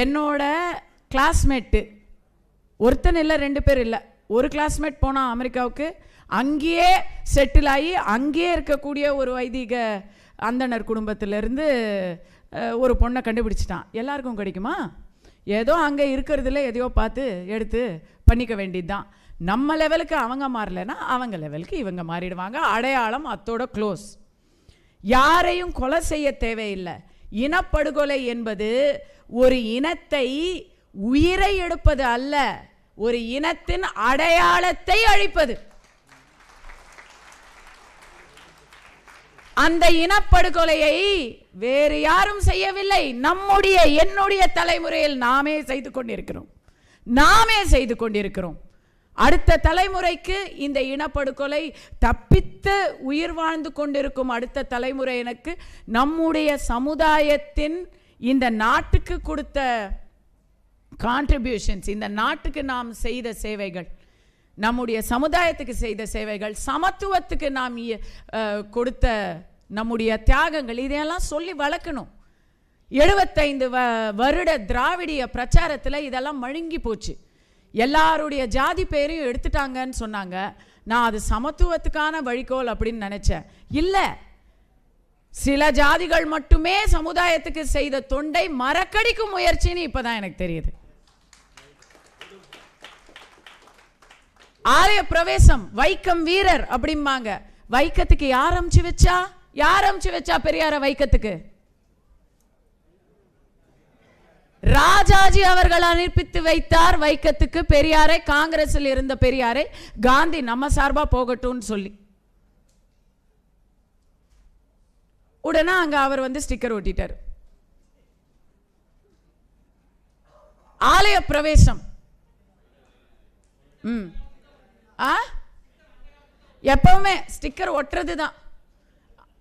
என்னோட கிளாஸ்மேட்டு ஒருத்தன் இல்லை ரெண்டு பேர் இல்லை. ஒரு கிளாஸ்மேட் போனான் அமெரிக்காவுக்கு அங்கேயே செட்டில் ஆகி அங்கேயே இருக்கக்கூடிய ஒரு வைதிக அந்தணர் குடும்பத்திலேருந்து ஒரு பொண்ணை கண்டுபிடிச்சிட்டான். எல்லாருக்கும் கிடைக்குமா? ஏதோ அங்கே இருக்கிறதுல எதையோ பார்த்து எடுத்து பண்ணிக்க வேண்டியது தான் நம்ம லெவலுக்கு அவங்க மாறலைன்னா அவங்க லெவலுக்கு இவங்க மாறிடுவாங்க. அடையாளம் அத்தோட க்ளோஸ் யாரையும் கொலை செய்ய தேவையில்லை. இனப்படுகொலை என்பது ஒரு இனத்தை உயிரை எடுப்பது அல்ல ஒரு இனத்தின் அடையாளத்தை அழிப்பது. அந்த இனப்படுகொலையை வேறு யாரும் செய்யவில்லை. நம்முடைய என்னுடைய தலைமுறையில் நாமே செய்து கொண்டிருக்கிறோம். நாமே செய்து கொண்டிருக்கிறோம். அடுத்த தலைமுறைக்கு இந்த இனப்படுகொலை தப்பித்து உயிர் வாழ்ந்து கொண்டிருக்கும் அடுத்த தலைமுறையினருக்கு நம்முடைய சமுதாயத்தின் இந்த நாட்டுக்கு கொடுத்த கான்ட்ரிபியூஷன்ஸ் இந்த நாட்டுக்கு நாம் செய்த சேவைகள் நம்முடைய சமுதாயத்துக்கு செய்த சேவைகள் சமத்துவத்துக்கு நாம் இ- கொடுத்த நம்முடைய தியாகங்கள் இதையெல்லாம் சொல்லி வளர்க்கணும். எழுபத்தைந்து வ வருட திராவிடிய பிரச்சாரத்தில் இதெல்லாம் மழுங்கி போச்சு. எல்லாருடைய ஜாதி பேரையும் எடுத்துட்டாங்கன்னு சொன்னாங்க. நான் அது சமத்துவத்துக்கான வழிகோல் அப்படின்னு நினச்சேன். இல்லை. சில ஜாதிகள் மட்டுமே சமுதாயத்துக்கு செய்த தொண்டை மறக்கடிக்கும் முயற்சின்னு இப்பதான் எனக்கு தெரியுது. ஆலய பிரவேசம் வைக்கம் வீரர் அப்படிம்பாங்க. வைக்கத்துக்கு யார் அமுச்சு வச்சா? யார் அமுச்சு வச்சா பெரியார வைக்கத்துக்கு? ராஜாஜி அவர்கள் அனுப்பித்து வைத்தார் வைக்கத்துக்கு பெரியாரை காங்கிரஸில் இருந்த பெரியாரை காந்தி நம்ம சார்பா போகட்டும்னு சொல்லி. உடனே அங்க அவர் வந்து ஸ்டிக்கர் ஒட்டிட்டார். ஆலய பிரவேசம். ம். ஆ? எப்பவுமே ஸ்டிக்கர் ஒட்டுறது தான்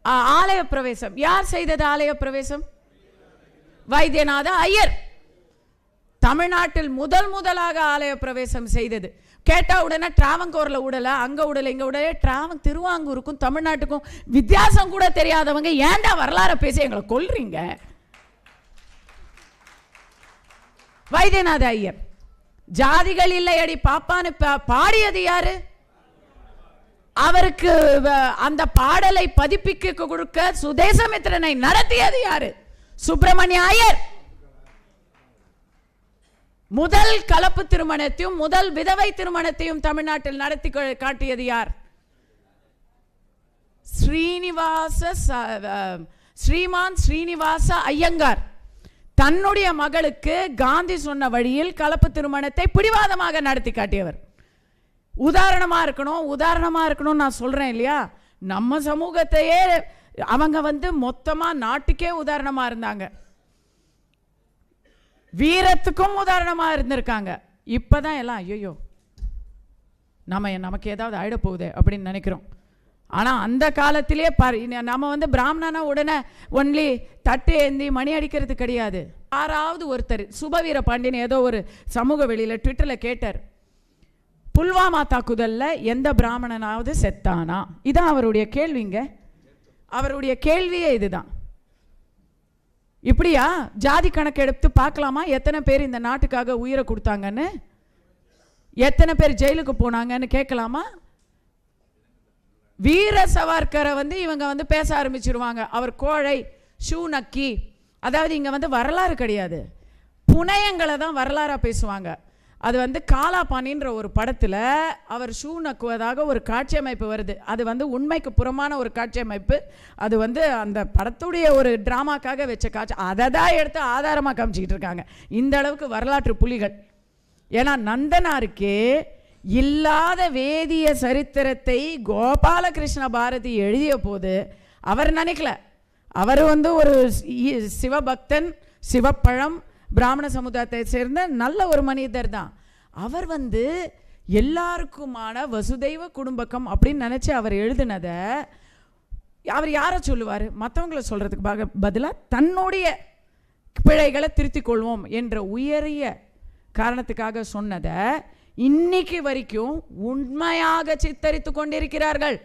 ஆலய பிரவேசம். யார் செய்தது ஆலய பிரவேசம்? வைத்தியநாத ஐயர். தமிழ்நாட்டில் முதல் முதலாக ஆலய பிரவேசம் செய்தது. கேட்டால் உடனே டிராவங்கோரில் விடல அங்கே விடல இங்கே விடல டிராவங் திருவாங்கூருக்கும் தமிழ்நாட்டுக்கும் வித்தியாசம் கூட தெரியாதவங்க ஏன்டா வரலாறு பேசி எங்களை கொல்றீங்க? வைத்தியநாத ஐயர் ஜாதிகள் இல்லையடி பாப்பான்னு பா- பாடியது யாரு? அவருக்கு வ- அந்த பாடலை பதிப்பிக்க கொடுக்க சுதேசமித்திரனை நடத்தியது யாரு? சுப்பிரமணிய ஐயர். முதல் கலப்பு திருமணத்தையும் முதல் விதவை திருமணத்தையும் தமிழ்நாட்டில் நடத்தி கொ- காட்டியது யார்? ஸ்ரீனிவாச ஸ்ரீமான் ஸ்ரீனிவாச ஐயங்கார். தன்னுடைய மகளுக்கு காந்தி சொன்ன வழியில் கலப்பு திருமணத்தை பிடிவாதமாக நடத்தி காட்டியவர். உதாரணமாக இருக்கணும் உதாரணமாக இருக்கணும் நான் சொல்கிறேன் இல்லையா? நம்ம சமூகத்தையே அவங்க வந்து மொத்தமாக நாட்டுக்கே உதாரணமாக இருந்தாங்க. வீரத்துக்கும் உதாரணமாக இருந்திருக்காங்க. இப்போ தான் எல்லாம் ஐயோ நம்ம நமக்கு ஏதாவது ஆயிட போகுது அப்படின்னு நினைக்கிறோம். ஆனால் அந்த காலத்திலே பர் நம்ம வந்து பிராமணனா உடனே ஒன்லி தட்டு ஏந்தி மணி அடிக்கிறது கிடையாது. யாராவது ஒருத்தர் சுபவீர பாண்டியன் ஏதோ ஒரு சமூக வெளியில் ட்விட்டரில் கேட்டார். புல்வாமா தாக்குதலில் எந்த பிராமணனாவது செத்தானா? இதான் அவருடைய கேள்விங்க. அவருடைய கேள்வியே இதுதான். இப்படியா? ஜாதி கணக்கெடுத்து பார்க்கலாமா? எத்தனை பேர் இந்த நாட்டுக்காக உயிரை கொடுத்தாங்கன்னு? எத்தனை பேர் ஜெயிலுக்கு போனாங்கன்னு கேட்கலாமா? வீர சவார்கரை வந்து இவங்க வந்து பேச ஆரம்பிச்சிருவாங்க. அவர் கோழை ஷூ நக்கி. அதாவது இங்கே வந்து வரலாறு கிடையாது. புனையங்களை தான் வரலாறாக பேசுவாங்க. அது வந்து காலாபாணின்ற ஒரு படத்தில் அவர் ஷூ நக்குவதாக ஒரு காட்சி அமைப்பு வருது. அது வந்து உண்மைக்கு புறமான ஒரு காட்சி அமைப்பு அது வந்து அந்த படத்துடைய ஒரு ட்ராமாக்காக வச்ச காட்சி. அதை தான் எடுத்து ஆதாரமாக காமிச்சிக்கிட்டு இருக்காங்க. இந்த அளவுக்கு வரலாற்று புலிகள். ஏன்னா நந்தனாருக்கே இல்லாத வேதிய சரித்திரத்தை கோபாலகிருஷ்ண பாரதி எழுதிய போது அவர் நினைக்கல. அவர் வந்து ஒரு சிவபக்தன் சிவப்பழம் பிராமண சமுதாயத்தை சேர்ந்த நல்ல ஒரு மனிதர் தான். அவர் வந்து எல்லாருக்குமான வசுதெய்வ குடும்பக்கம் அப்படின்னு நினச்சி அவர் எழுதினதை அவர் யாரை சொல்லுவார்? மற்றவங்கள சொல்கிறதுக்கு பாக பதிலாக தன்னுடைய பிழைகளை திருத்திக் கொள்வோம் என்ற உயரிய காரணத்துக்காக சொன்னதை இன்னைக்கு வரைக்கும் உண்மையாக சித்தரித்து கொண்டிருக்கிறார்கள்.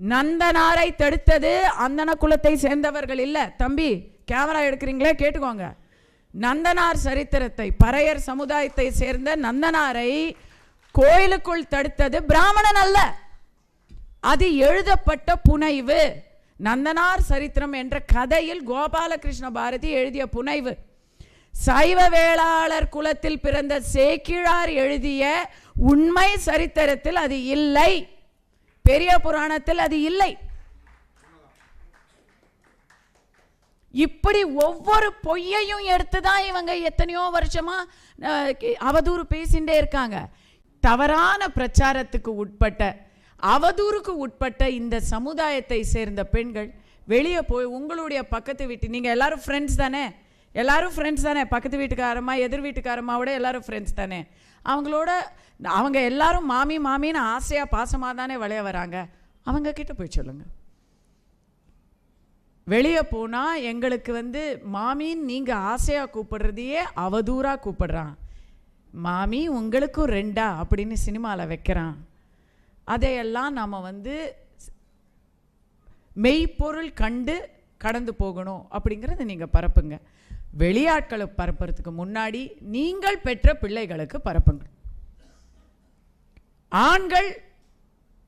நந்தனாரை தடுத்தது அந்தன குலத்தை சேர்ந்தவர்கள் இல்லை. தம்பி கேமரா எடுக்கிறீங்களே? கேட்டுக்கோங்க. நந்தனார் சரித்திரத்தை பறையர் சமுதாயத்தை சேர்ந்த நந்தனாரை கோயிலுக்குள் தடுத்தது பிராமணன் அல்ல. அது எழுதப்பட்ட புனைவு. நந்தனார் சரித்திரம் என்ற கதையில் கோபாலகிருஷ்ண பாரதி எழுதிய புனைவு. சைவ வேளாளர் குலத்தில் பிறந்த சேக்கிழார் எழுதிய உண்மை சரித்திரத்தில் அது இல்லை. பெரிய புராணத்தில் அது இல்லை. இப்படி ஒவ்வொரு பொய்யையும் எடுத்து தான் இவங்க எத்தனையோ வருஷமா அவதூறு பேசிகிட்டே இருக்காங்க. தவறான பிரச்சாரத்துக்கு உட்பட்ட அவதூறுக்கு உட்பட்ட இந்த சமுதாயத்தை சேர்ந்த பெண்கள் வெளியே போய் உங்களுடைய பக்கத்து வீட்டு நீங்கள் எல்லாரும் ஃப்ரெண்ட்ஸ் தானே? எல்லாரும் ஃப்ரெண்ட்ஸ் தானே? பக்கத்து வீட்டுக்காரம்மா எதிர் வீட்டுக்காரம்மாவோட எல்லாரும் ஃப்ரெண்ட்ஸ் தானே? அவங்களோட அவங்க எல்லாரும் மாமி மாமின்னு ஆசையாக பாசமாக தானே விளைய வராங்க? அவங்க கிட்ட போய் சொல்லுங்கள் வெளியே போனால் எங்களுக்கு வந்து மாமின்னு நீங்கள் ஆசையாக கூப்பிடுறதையே அவதூறாக கூப்பிடுறான். மாமி உங்களுக்கும் ரெண்டா? அப்படின்னு சினிமாவில் வைக்கிறான். அதையெல்லாம் நம்ம வந்து மெய்ப்பொருள் கண்டு கடந்து போகணும் அப்படிங்கிறத நீங்கள் பரப்புங்க. வெளியாட்களை பரப்புறதுக்கு முன்னாடி நீங்கள் பெற்ற பிள்ளைகளுக்கு பரப்புங்க. ஆண்கள்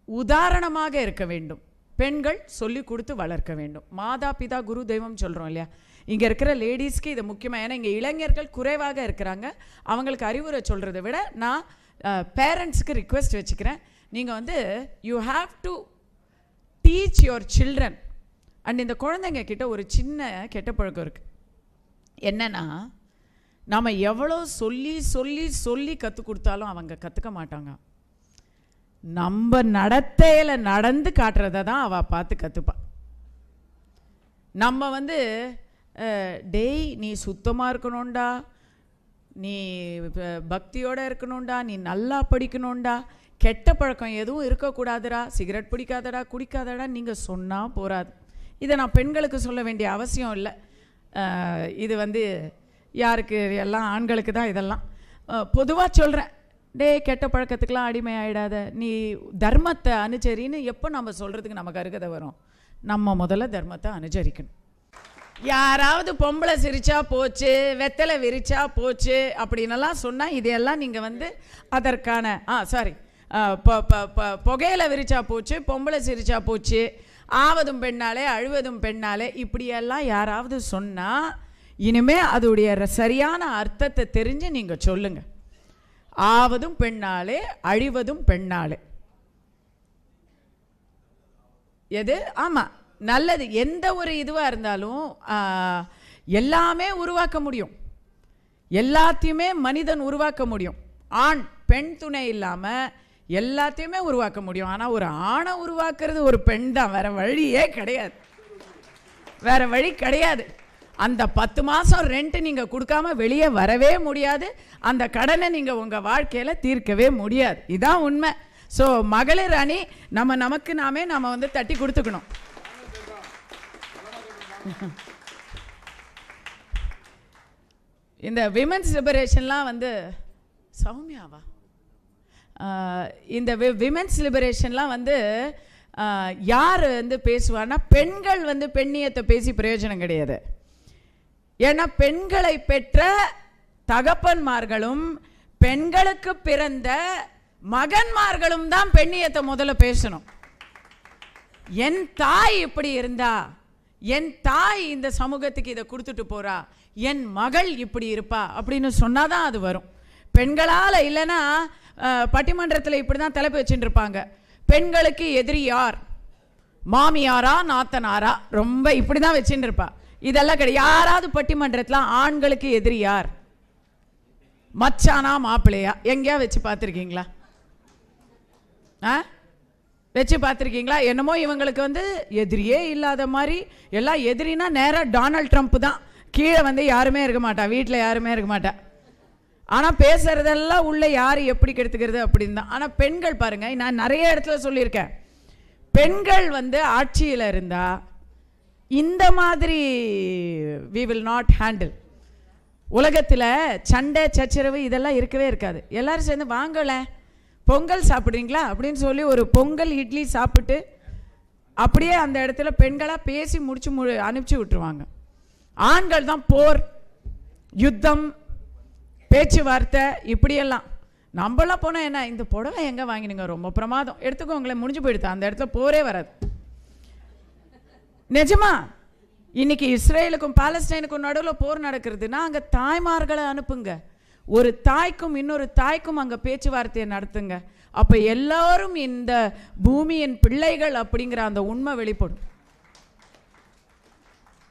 உதாரணமாக இருக்க வேண்டும். பெண்கள் சொல்லி கொடுத்து வளர்க்க வேண்டும். மாதா பிதா குரு தெய்வம் சொல்கிறோம் இல்லையா? இங்கே இருக்கிற லேடிஸ்க்கு இது முக்கியமாக ஏன்னா இங்கே இளைஞர்கள் குறைவாக இருக்கிறாங்க. அவங்களுக்கு அறிவுரை சொல்கிறத விட நான் பேரண்ட்ஸுக்கு ரிக்வெஸ்ட் வச்சுக்கிறேன். நீங்கள் வந்து you have to teach your children and இந்த குழந்தைங்க கிட்ட ஒரு சின்ன கெட்ட பழக்கம் இருக்குது என்னென்னா நம்ம எவ்வளோ சொல்லி சொல்லி சொல்லி கற்றுக் கொடுத்தாலும் அவங்க கற்றுக்க மாட்டாங்க. நம்ம நடத்தையில் நடந்து காட்டுறத தான் அவள் பார்த்து கற்றுப்பாள் நம்ம வந்து டெய் நீ சுத்தமாக இருக்கணும்டா. நீ ப- இருக்கணும்டா. நீ நல்லா படிக்கணும்டா. கெட்ட பழக்கம் எதுவும் இருக்கக்கூடாதுடா. சிகரெட் பிடிக்காதடா குடிக்காதடா நீங்கள் சொன்னால் போகாது இதை நான் பெண்களுக்கு சொல்ல வேண்டிய அவசியம் இல்லை. இது வந்து யாருக்கு எல்லாம் ஆண்களுக்கு தான் இதெல்லாம். பொதுவாக சொல்கிறேன் டேய் கெட்ட பழக்கத்துக்கெலாம் அடிமை ஆகிடாத நீ தர்மத்தை அனுசரின்னு எப்போ நம்ம சொல்கிறதுக்கு நமக்கு அருகதை வரும்? நம்ம முதல்ல தர்மத்தை அனுசரிக்கணும். யாராவது பொம்பளை சிரிச்சா போச்சு வெத்தலை விரிச்சா போச்சு அப்படின்னெல்லாம் சொன்னால் இதையெல்லாம் நீங்கள் வந்து அதற்கான ஆ சாரி புகையில விரிச்சா போச்சு பொம்பளை சிரிச்சா போச்சு ஆவதும் பெண்ணாலே அழுவதும் பெண்ணாலே இப்படியெல்லாம் யாராவது சொன்னால் இனிமே அதோடைய சரியான அர்த்தத்தை தெரிஞ்சு நீங்கள் சொல்லுங்கள் ஆவதும் பெண்ணாலே அழிவதும் பெண்ணாலே. எது? ஆமாம் நல்லது. எந்த ஒரு இதுவாக இருந்தாலும் எல்லாமே உருவாக்க முடியும். எல்லாத்தையுமே மனிதன் உருவாக்க முடியும். ஆண் பெண் துணை இல்லாமல் எல்லாத்தையுமே உருவாக்க முடியும். ஆனால் ஒரு ஆணை உருவாக்குறது ஒரு பெண் தான். வேறு வழியே கிடையாது. வேறு வழி கிடையாது. அந்த பத்து மாதம் ரெண்ட்டு நீங்கள் கொடுக்காம வெளியே வரவே முடியாது. அந்த கடனை நீங்கள் உங்கள் வாழ்க்கையில் தீர்க்கவே முடியாது. இதான் உண்மை. ஸோ மகளிர் அணி நம்ம நமக்கு நாமே நம்ம வந்து தட்டி கொடுத்துக்கணும். இந்த விமென்ஸ் லிபரேஷன்லாம் வந்து சௌமியாவா? இந்த விமென்ஸ் லிபரேஷன்லாம் வந்து யார் வந்து பேசுவான்னா பெண்கள் வந்து பெண்ணியத்தை பேசி பிரயோஜனம் கிடையாது. ஏன்னா பெண்களை பெற்ற தகப்பன்மார்களும் பெண்களுக்கு பிறந்த மகன்மார்களும் தான் பெண்ணியத்தை முதல்ல பேசணும். என் தாய் இப்படி இருந்தா என் தாய் இந்த சமூகத்துக்கு இதை கொடுத்துட்டு போறா என் மகள் இப்படி இருப்பா அப்படின்னு சொன்னாதான் அது வரும். பெண்களால் இல்லைன்னா பட்டிமன்றத்தில் இப்படி தான் தலைப்பு வச்சுட்டு இருப்பாங்க. பெண்களுக்கு எதிரி யார்? மாமியாரா நாத்தனாரா? ரொம்ப இப்படி தான் வச்சுட்டு இருப்பா. இதெல்லாம் கிடையாது. யாராவது பட்டிமன்றத்தில் ஆண்களுக்கு எதிரி யார்? மச்சானா மாப்பிள்ளையா? எங்கேயா வச்சு பார்த்துருக்கீங்களா? ஆ? வச்சு பார்த்துருக்கீங்களா? என்னமோ இவங்களுக்கு வந்து எதிரியே இல்லாத மாதிரி எல்லாம் எதிரினா நேராக டொனால்ட் ட்ரம்ப் தான். கீழே வந்து யாருமே இருக்க மாட்டா. வீட்டில் யாருமே இருக்க மாட்டா. ஆனால் பேசுறதெல்லாம் உள்ள யார் எப்படி கெடுத்துக்கிறது அப்படின்னு தான். ஆனால் பெண்கள் பாருங்கள் நான் நிறைய இடத்துல சொல்லியிருக்கேன். பெண்கள் வந்து ஆட்சியில் இருந்தால் இந்த மாதிரி வி வில் நாட் ஹேண்டில் உலகத்தில் சண்டை சச்சரவு இதெல்லாம் இருக்கவே இருக்காது. எல்லாரும் சேர்ந்து வாங்கலை பொங்கல் சாப்பிட்றீங்களா? அப்படின்னு சொல்லி ஒரு பொங்கல் இட்லி சாப்பிட்டு அப்படியே அந்த இடத்துல பெண்களாக பேசி முடிச்சு மு அனுப்பிச்சி விட்டுருவாங்க. ஆண்கள் தான் போர் யுத்தம் பேச்சுவார்த்தை இப்படியெல்லாம். நம்மளாம் போனால் என்ன இந்த புடவை எங்கே வாங்கினுங்க? ரொம்ப பிரமாதம். எடுத்துக்கோங்களேன் முடிஞ்சு போயிடுது. அந்த இடத்துல போரே வராது. நிஜமா? இன்னைக்கு இஸ்ரேலுக்கும் பாலஸ்டைனுக்கும் நடுவில் போர் நடக்கிறதுனா அங்கே தாய்மார்களை அனுப்புங்க. ஒரு தாய்க்கும் இன்னொரு தாய்க்கும் அங்கே பேச்சுவார்த்தையை நடத்துங்க. அப்போ எல்லாரும் இந்த பூமியின் பிள்ளைகள் அப்படிங்கிற அந்த உண்மை வெளிப்படும்.